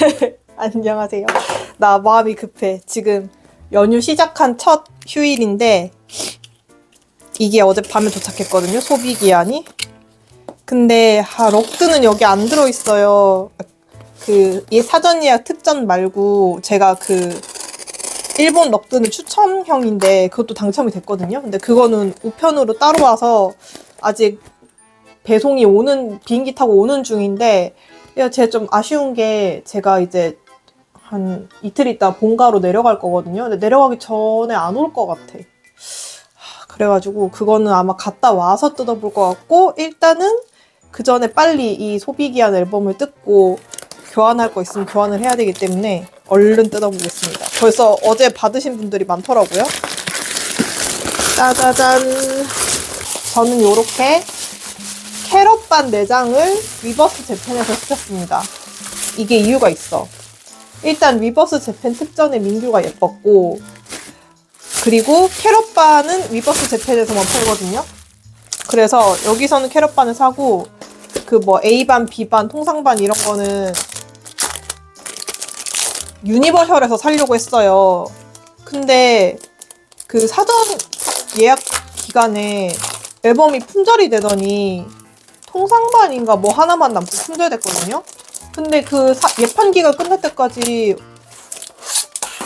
안녕하세요. 나 마음이 급해. 지금 연휴 시작한 첫 휴일인데 이게 어젯밤에 도착했거든요. 소비 기한이. 근데 아, 럭드는 여기 안 들어 있어요. 그이 사전 예약 특전 말고 제가 그 일본 럭드는 추첨형인데 그것도 당첨이 됐거든요. 근데 그거는 우편으로 따로 와서 아직 배송이 오는 비행기 타고 오는 중인데 제가 좀 아쉬운 게 제가 이제 한 이틀 있다 본가로 내려갈 거거든요. 근데 내려가기 전에 안 올 것 같아. 하, 그래가지고 그거는 아마 갔다 와서 뜯어볼 것 같고 일단은 그 전에 빨리 이 소비기한 앨범을 뜯고 교환할 거 있으면 교환을 해야 되기 때문에 얼른 뜯어보겠습니다. 벌써 어제 받으신 분들이 많더라고요. 짜자잔. 저는 요렇게 캐럿반 4장을 리버스 재팬에서 시켰습니다. 이게 이유가 있어. 일단 리버스 재팬 특전의 민규가 예뻤고 그리고 캐럿반은 리버스 재팬에서만 팔거든요. 그래서 여기서는 캐럿반을 사고 그 뭐 A반, B반, 통상반 이런 거는 유니버셜에서 살려고 했어요. 근데 그 사전 예약 기간에 앨범이 품절이 되더니 통상반인가 뭐 하나만 남고 품절됐거든요. 근데 그 사- 예판기가 끝날 때까지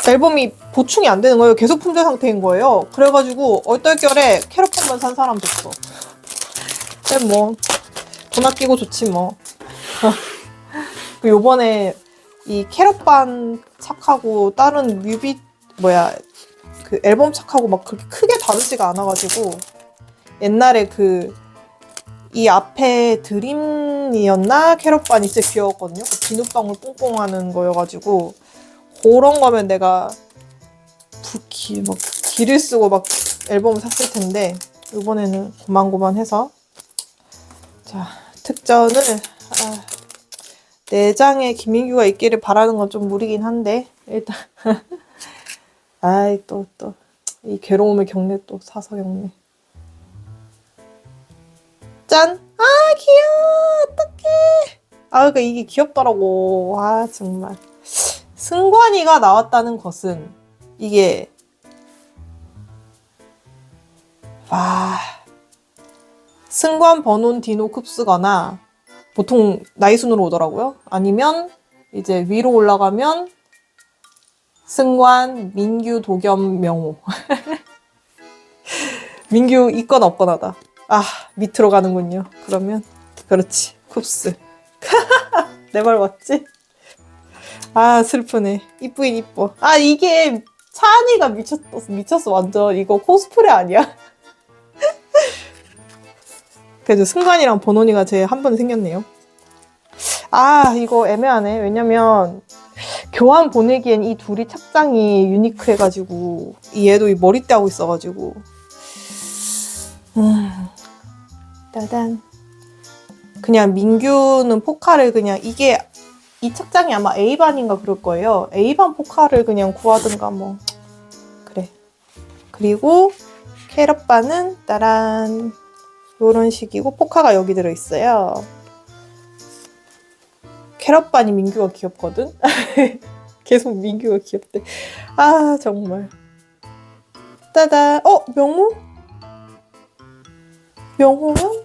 앨범이 보충이 안 되는 거예요. 계속 품절 상태인 거예요. 그래가지고 얼떨결에 캐럿판만 산 사람도 있어. 근데 뭐, 돈 아끼고 좋지 뭐. 그 요번에 이 캐럿반 착하고 다른 뮤비, 뭐야, 그 앨범 착하고 막 그렇게 크게 다르지가 않아가지고 옛날에 그 이 앞에 드림이었나? 캐럿반이 진짜 귀여웠거든요. 그 비눗방울 뽕뽕 하는 거여가지고 그런 거면 내가 부기 막 기를 쓰고 막 앨범을 샀을 텐데 이번에는 고만고만해서. 자 특전을 아, 네 장에 김민규가 있기를 바라는 건 좀 무리긴 한데 일단. 아이 또 또. 이 괴로움을 겪네 또 사서 겪네 짠! 아 귀여워. 어떡해. 아 그러니까 이게 귀엽더라고. 아 정말. 승관이가 나왔다는 것은 이게 와. 승관 번온 디노 쿱스거나 보통 나이 순으로 오더라고요. 아니면 이제 위로 올라가면 승관 민규 도겸 명호. 민규 있거나 없거나다 아 밑으로 가는군요. 그러면 그렇지. 쿱스. 내 말 맞지? 아 슬프네. 이쁘긴 이뻐. 아 이게 차은이가 미쳤어 미쳤어 완전. 이거 코스프레 아니야? 그래도 승관이랑 번원이가 제 한 번 생겼네요. 아 이거 애매하네. 왜냐면 교환 보내기엔 이 둘이 착장이 유니크해가지고 이 얘도 이 머리띠 하고 있어가지고. 음 따단 그냥 민규는 포카를 그냥 이게 이 착장이 아마 A반인가 그럴 거예요. A반 포카를 그냥 구하든가 뭐 그래. 그리고 캐럿반은 따란 요런 식이고 포카가 여기 들어 있어요. 캐럿반이 민규가 귀엽거든. 계속 민규가 귀엽대. 아 정말. 따다. 어 명호? 명호면?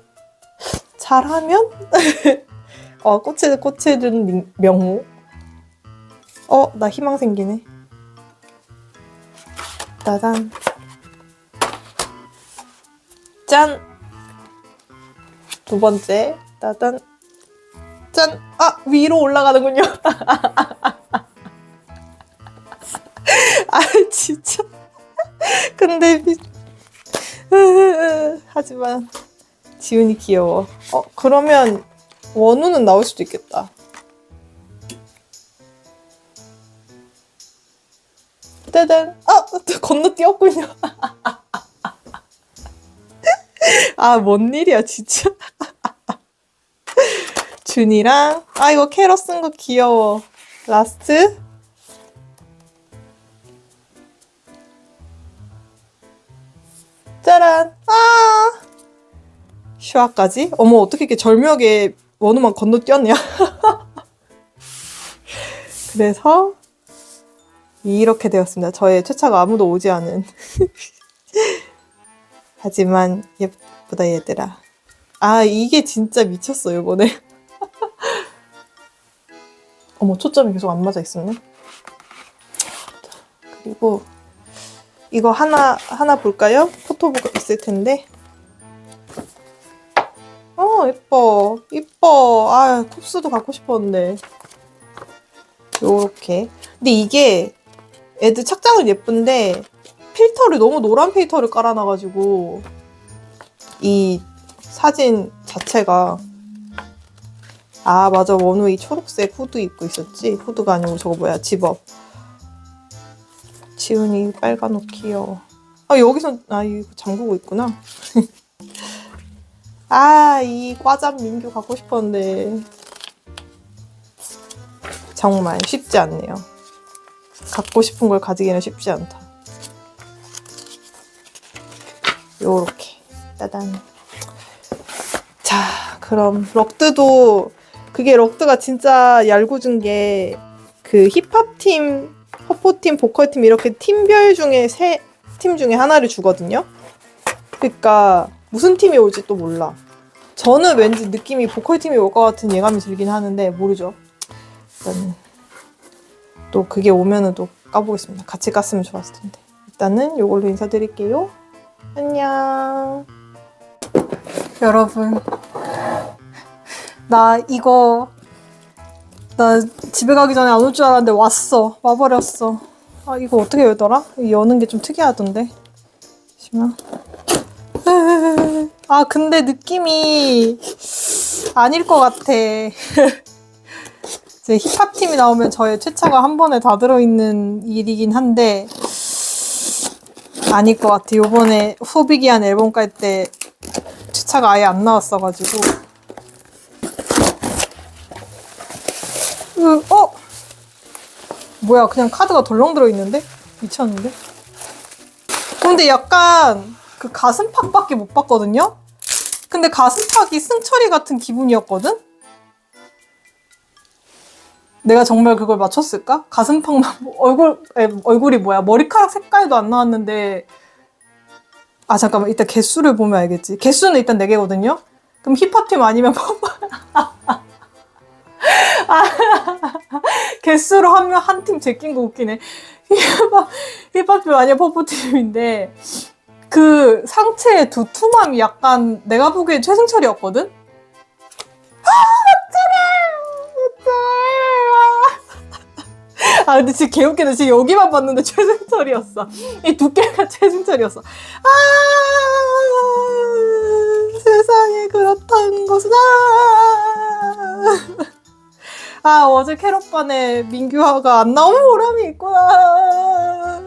잘하면? 어, 꽃에, 꽃에든 민- 명호. 어, 나 희망 생기네. 따단. 짠! 두 번째. 따단. 짠! 아, 위로 올라가는군요. 아, 진짜. 근데, 미... 하지만, 지훈이 귀여워. 어, 그러면, 원우는 나올 수도 있겠다. 짜잔. 아, 또 건너뛰었군요. 아, 뭔 일이야, 진짜. 준이랑, 아, 이거 캐럿 쓴 거 귀여워. 라스트. 짜란. 아! 슈아까지? 어머, 어떻게 이렇게 절묘하게 원우만 건너뛰었냐? 그래서 이렇게 되었습니다. 저의 최차가 아무도 오지 않은. 하지만 예쁘다 얘들아. 아 이게 진짜 미쳤어 요번에. 어머 초점이 계속 안 맞아 있었네. 그리고 이거 하나 하나 볼까요? 포토북 있을 텐데. 어 예뻐. 예뻐. 아 kup스도 갖고 싶었는데. 요렇게. 근데 이게 애들 착장은 예쁜데 필터를 너무 노란 필터를 깔아놔가지고 이 사진 자체가 아 맞아. 원우 이 초록색 후드 입고 있었지? 후드가 아니고 저거 뭐야? 집업. 지훈이 빨간 옷 귀여워. 아 여기서 아 이거 잠그고 있구나 아 이 과잠 민규 갖고 싶었는데. 정말 쉽지 않네요. 갖고 싶은 걸 가지기는 쉽지 않다. 요렇게. 따단. 자 그럼 럭드도 그게 럭드가 진짜 얄궂은 게 그 힙합팀, 허포팀, 보컬팀 이렇게 팀별 중에 세 팀 중에 하나를 주거든요. 그러니까 무슨 팀이 올지 또 몰라. 저는 왠지 느낌이 보컬 팀이 올 것 같은 예감이 들긴 하는데 모르죠. 일단은 또 그게 오면은 또 까보겠습니다. 같이 깠으면 좋았을 텐데. 일단은 이걸로 인사드릴게요. 안녕. 여러분, 나 이거 나 집에 가기 전에 안 올 줄 알았는데 왔어. 와버렸어. 아 이거 어떻게 열더라? 여는 게 좀 특이하던데. 잠시만. 아 근데 느낌이 아닐 것 같아. 이제 힙합 팀이 나오면 저의 최차가 한 번에 다 들어있는 일이긴 한데 아닐 것 같아. 요번에 후비기한 앨범 깔 때 최차가 아예 안 나왔어가지고. 으, 어? 뭐야, 그냥 카드가 덜렁 들어있는데? 미쳤는데? 근데 약간 그 가슴팍밖에 못 봤거든요? 근데 가슴팍이 승철이 같은 기분이었거든? 내가 정말 그걸 맞췄을까? 가슴팍만 얼굴 에, 얼굴이 뭐야? 머리카락 색깔도 안 나왔는데. 아 잠깐만. 이따 개수를 보면 알겠지. 개수는 일단 4 개거든요? 그럼 힙합팀 아니면 아, 개수로 하면 한 팀 제낀 거 웃기네. 힙합 힙합팀 아니면 퍼포팀인데 그 상체의 두툼함이 약간 내가 보기엔 최승철이었거든? 아 근데 진짜 개웃기네 지금 여기만 봤는데 최승철이었어. 이 두께가 최승철이었어. 아 세상에 그렇다는 것은 아, 아 어제 캐럿반에 민규화가 안 나오면 보람이 있구나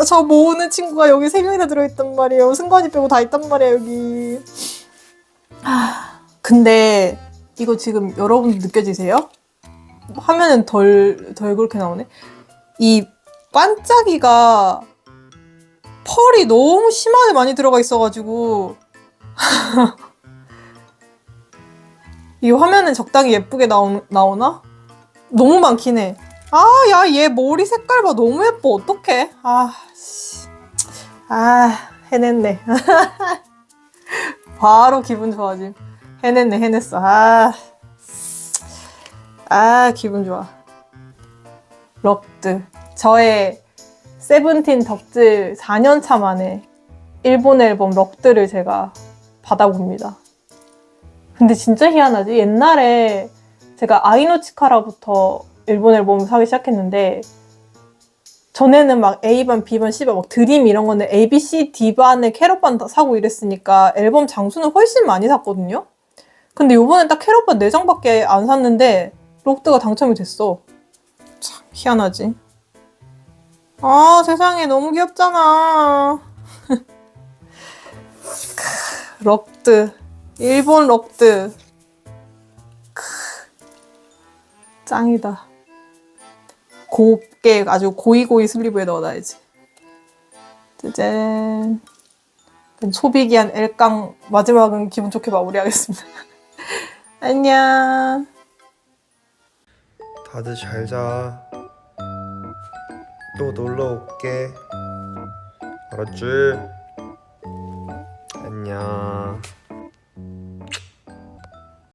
나 저 모으는 친구가 여기 세 명이나 들어있단 말이에요 승관이 빼고 다 있단 말이야 여기 아 근데 이거 지금 여러분 느껴지세요? 화면은 덜, 덜 그렇게 나오네. 이 반짝이가 펄이 너무 심하게 많이 들어가 있어가지고 이 화면은 적당히 예쁘게 나오, 나오나? 너무 많긴 해. 아, 야, 얘 머리 색깔 봐. 너무 예뻐. 어떡해. 아, 씨. 아, 해냈네. 바로 기분 좋아짐. 해냈네, 해냈어. 아, 아, 기분 좋아. 럭드. 저의 세븐틴 덕질 4년차 만에 일본 앨범 럭드를 제가 받아봅니다. 근데 진짜 희한하지? 옛날에 제가 아이노치카라부터 일본 앨범을 사기 시작했는데 전에는 막 A반, B반, C반, 막 드림 이런 건데 A, B, C, D반에 캐럿반 다 사고 이랬으니까 앨범 장수는 훨씬 많이 샀거든요? 근데 요번엔 딱 캐럿반 4장밖에 안 샀는데 록드가 당첨이 됐어. 참 희한하지. 아 세상에 너무 귀엽잖아. 크, 럭드. 일본 럭드. 크, 짱이다. 곱게 아주 고이고이 슬리브에 넣어놔야지. 짜잔. 소비기한 L깡 마지막은 기분 좋게 마무리하겠습니다. 안녕. 다들 잘 자. 또 놀러 올게. 알았지? 안녕.